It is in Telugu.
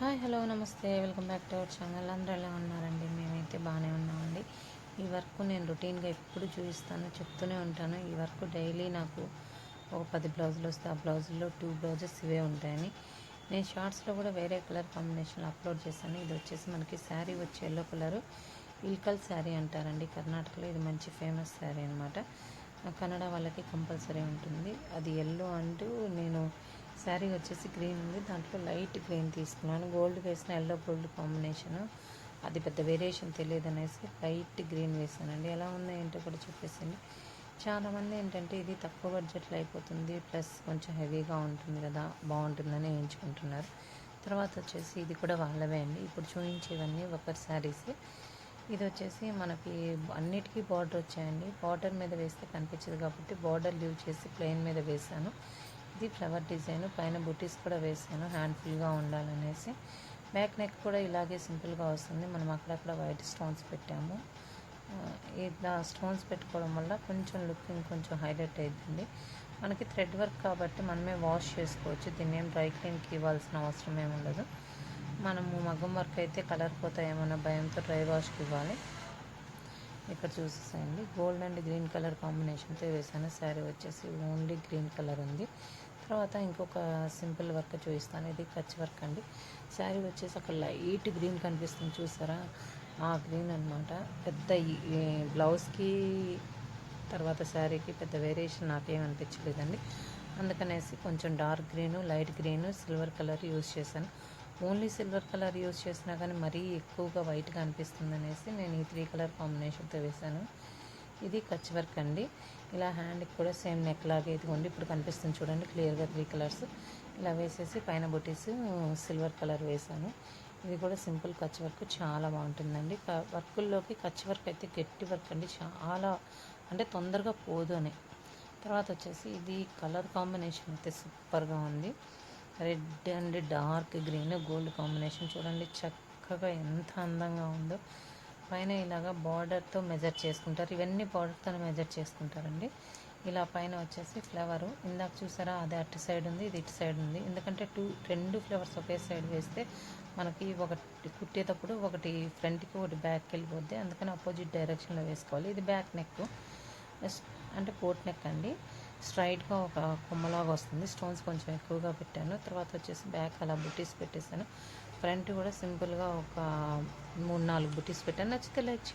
హాయ్ హలో నమస్తే. Welcome back to our channel. అందరూ ఎలా ఉన్నారండి? మేమైతే బాగానే ఉన్నామండి. ఈ వర్క్ నేను రొటీన్గా ఎప్పుడు చూపిస్తాను చెప్తూనే ఉంటాను. ఈ వర్క్ డైలీ నాకు ఒక పది బ్లౌజులు వస్తే ఆ బ్లౌజుల్లో టూ బ్లౌజెస్ ఇవే ఉంటాయని. నేను షార్ట్స్లో కూడా వేరే కలర్ కాంబినేషన్లో అప్లోడ్ చేశాను. ఇది వచ్చేసి మనకి శారీ వచ్చి ఎల్లో కలరు ఇల్కల్ శారీ అంటారండి. కర్ణాటకలో ఇది మంచి ఫేమస్ శారీ అనమాట కన్నడ వాళ్ళకి కంపల్సరీ ఉంటుంది. అది ఎల్లో అంటూ నేను శారీ వచ్చేసి గ్రీన్ ఉంది. దాంట్లో లైట్ గ్రీన్ తీసుకున్నాను. గోల్డ్ వేసిన ఎల్లో గోల్డ్ కాంబినేషన్. అది పెద్ద వేరియేషన్ తెలియదు అనేసి లైట్ గ్రీన్ వేసానండి ఎలా ఉన్నాయంటే కూడా చెప్పేసింది చాలామంది ఏంటంటే ఇది తక్కువ బడ్జెట్లో అయిపోతుంది ప్లస్ కొంచెం హెవీగా ఉంటుంది కదా బాగుంటుందని ఎంచుకుంటున్నారు తర్వాత వచ్చేసి ఇది కూడా వాళ్ళవే అండి. ఇప్పుడు చూపించేవన్నీ ఒకరి శారీస్. ఇది వచ్చేసి మనకి అన్నిటికీ బార్డర్ వచ్చాయండి. బార్డర్ మీద వేస్తే కనిపించదు కాబట్టి బార్డర్ లీవ్ చేసి ప్లెయిన్ మీద వేసాను ఇది ఫ్లవర్ డిజైన్ పైన బుటీస్ కూడా వేసాను. హ్యాండ్ఫుల్గా ఉండాలనేసి. బ్యాక్ నెక్ కూడా ఇలాగే సింపుల్గా వస్తుంది. మనం అక్కడక్కడ వైట్ స్టోన్స్ పెట్టాము. ఇలా స్టోన్స్ పెట్టుకోవడం వల్ల కొంచెం లుకింగ్ కొంచెం హైలైట్ అవుతుంది మనకి థ్రెడ్ వర్క్ కాబట్టి మనమే వాష్ చేసుకోవచ్చు. దీన్ని ఏం డ్రై క్లీన్కి ఇవ్వాల్సిన అవసరం ఏమి ఉండదు. మనము మగ్గం వర్క్ అయితే కలర్ పోతాయేమన్న భయంతో డ్రై వాష్కి ఇవ్వాలి. ఇక్కడ చూసేసేయండి. గోల్డ్ అండ్ గ్రీన్ కలర్ కాంబినేషన్తో వేసాను. శారీ వచ్చేసి ఓన్లీ గ్రీన్ కలర్ ఉంది. తర్వాత ఇంకొక సింపుల్ వర్క్ చూపిస్తాను. ఇది కచ్ వర్క్ అండి. శారీ వచ్చేసి అక్కడ లైట్ గ్రీన్ కనిపిస్తుంది చూసారా? ఆ గ్రీన్ అనమాట పెద్ద బ్లౌజ్కి తర్వాత శారీకి పెద్ద వేరియేషన్ నాకేం అనిపించలేదండి. అందుకనేసి కొంచెం dark green light green silver colour use చేశాను. ఓన్లీ సిల్వర్ కలర్ యూజ్ చేసినా కానీ మరీ ఎక్కువగా వైట్గా అనిపిస్తుంది అనేసి నేను ఈ త్రీ కలర్ కాంబినేషన్తో వేశాను. ఇది కచ్ వర్క్ అండి. ఇలా హ్యాండ్కి కూడా సేమ్ నెక్ లాగా ఇదిగోండి ఇప్పుడు కనిపిస్తుంది చూడండి క్లియర్గా త్రీ కలర్స్ ఇలా వేసేసి పైన బొటీస్ సిల్వర్ కలర్ వేసాను. ఇది కూడా సింపుల్ కచ్ వర్క్ చాలా బాగుంటుందండి. వర్కుల్లోకి కచ్ వర్క్ అయితే గట్టి వర్క్ అండి చాలా అంటే తొందరగా పోదు అని. తర్వాత వచ్చేసి ఇది కలర్ కాంబినేషన్ అయితే సూపర్గా ఉంది. Red and dark green gold combination చూడండి చక్కగా ఎంత అందంగా ఉందో. పైన ఇలాగా బార్డర్తో మెజర్ చేసుకుంటారు. ఇవన్నీ బార్డర్తో మెజర్ చేసుకుంటారండి. ఇలా పైన వచ్చేసి ఫ్లవరు ఇందాక చూసారా అది అటు సైడ్ ఉంది ఇది ఇటు సైడ్ ఉంది. ఎందుకంటే టూ రెండు ఫ్లవర్స్ ఒకే సైడ్ వేస్తే మనకి ఒకటి కుట్టేటప్పుడు ఒకటి ఫ్రంట్కి ఒకటి బ్యాక్కి వెళ్ళిపోద్ది. అందుకని అపోజిట్ డైరెక్షన్లో వేసుకోవాలి. ఇది బ్యాక్ నెక్ అంటే కోట్ నెక్ అండి. స్ట్రైట్గా ఒక కొమ్మలాగా వస్తుంది. స్టోన్స్ కొంచెం ఎక్కువగా పెట్టాను. తర్వాత వచ్చేసి బ్యాక్ అలా బుట్టీస్ పెట్టేశాను. ఫ్రంట్ కూడా సింపుల్గా ఒక మూడు నాలుగు బుటీస్ పెట్టాను. నచ్చితే లైక్